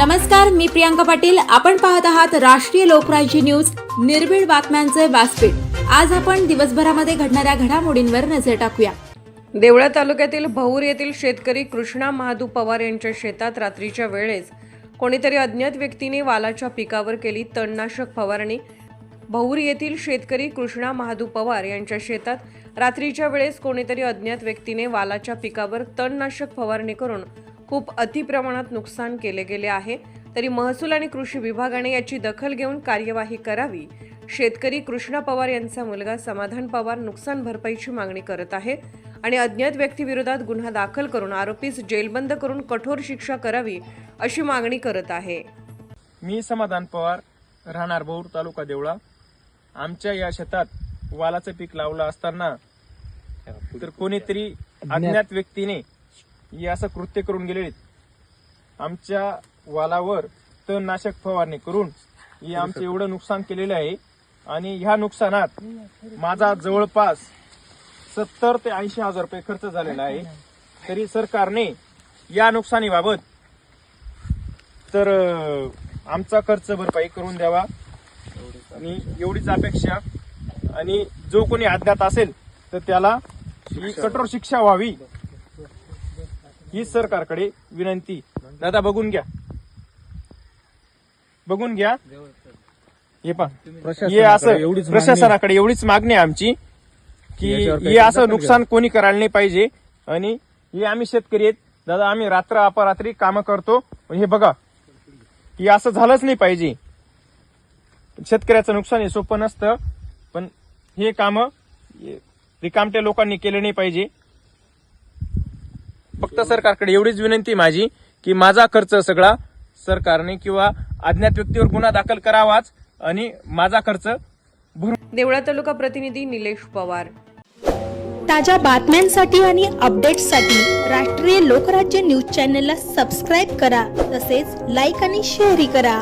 नमस्कार मी प्रियांका पाटील. आपण पाहत आहात राष्ट्रीय लोकराज्य न्यूज. निर्भीड बातम्यांचे व्यासपीठ. आज आपण दिवसभरामध्ये घडणाऱ्या घडामोडींवर नजर टाकूया. देवळा तालुक्यातील भौर येथील शेतकरी कृष्णा महादू पवार यांच्या शेतात रात्रीच्या वेळेस कोणीतरी अज्ञात व्यक्तीने वालाच्या पिकावर केली तणनाशक फवारणी. भौर येथील शेतकरी कृष्णा महादू पवार यांच्या शेतात रात्रीच्या वेळेस कोणीतरी अज्ञात व्यक्तीने वालाच्या पिकावर तणनाशक फवारणी करून खूप अतिप्रमाणात नुकसान केले गेले आहे. तरी महसूल आणि कृषी विभागाने याची दखल घेऊन कार्यवाही करावी. शेतकरी कृष्णा पवार यांचा मुलगा समाधान पवार नुकसान भरपाईची मागणी करत आहे आणि अज्ञात व्यक्तीविरोधात गुन्हा दाखल करून आरोपीस जेलबंद करून कठोर शिक्षा करावी अशी मागणी करत आहे. मी समाधान पवार राहणार बौर तालुका देवळा. आमच्या या शेतात वालाचं पीक लावलं असताना तर कोणीतरी अज्ञात व्यक्तीने ही असं कृत्य करून गेलेली आमच्या वालावर तणनाशक फवारणी करून हे आमचं एवढं नुकसान केलेलं आहे. आणि ह्या नुकसानात माझा जवळपास सत्तर ते ऐंशी हजार रुपये खर्च झालेला आहे. तरी सरकारने या नुकसानीबाबत तर आमचा खर्च भरपाई करून द्यावा. आणि एवढीच अपेक्षा. आणि जो कोणी अज्ञात असेल तर त्याला ही कठोर शिक्षा व्हावी. ही सरकारकडे विनंती. दादा बघून घ्या. बघून घ्या. हे पा हे असं प्रशासनाकडे एवढीच मागणी आहे आमची की हे असं नुकसान कोणी करायला नाही पाहिजे. आणि हे आम्ही शेतकरी आहेत. दादा आम्ही रात्र अपरात्री कामं करतो. पण हे बघा. की असं झालंच नाही पाहिजे. शेतकऱ्याचं नुकसान हे सोपं नसतं. पण हे काम रिकामट्या लोकांनी केले नाही पाहिजे. फक्त सरकारकडे एवढीच विनंती माझी की माझा खर्च सगळा सरकारने किंवा अज्ञात व्यक्तीवर गुन्हा दाखल करावाच आणि माझा खर्च भरून देवळा तालुका प्रतिनिधी निलेश पवार. ताज्या बातम्यांसाठी आणि अपडेट्ससाठी राष्ट्रीय लोकराज्य न्यूज चॅनलला सबस्क्राईब करा तसेच लाईक आणि शेअरही करा.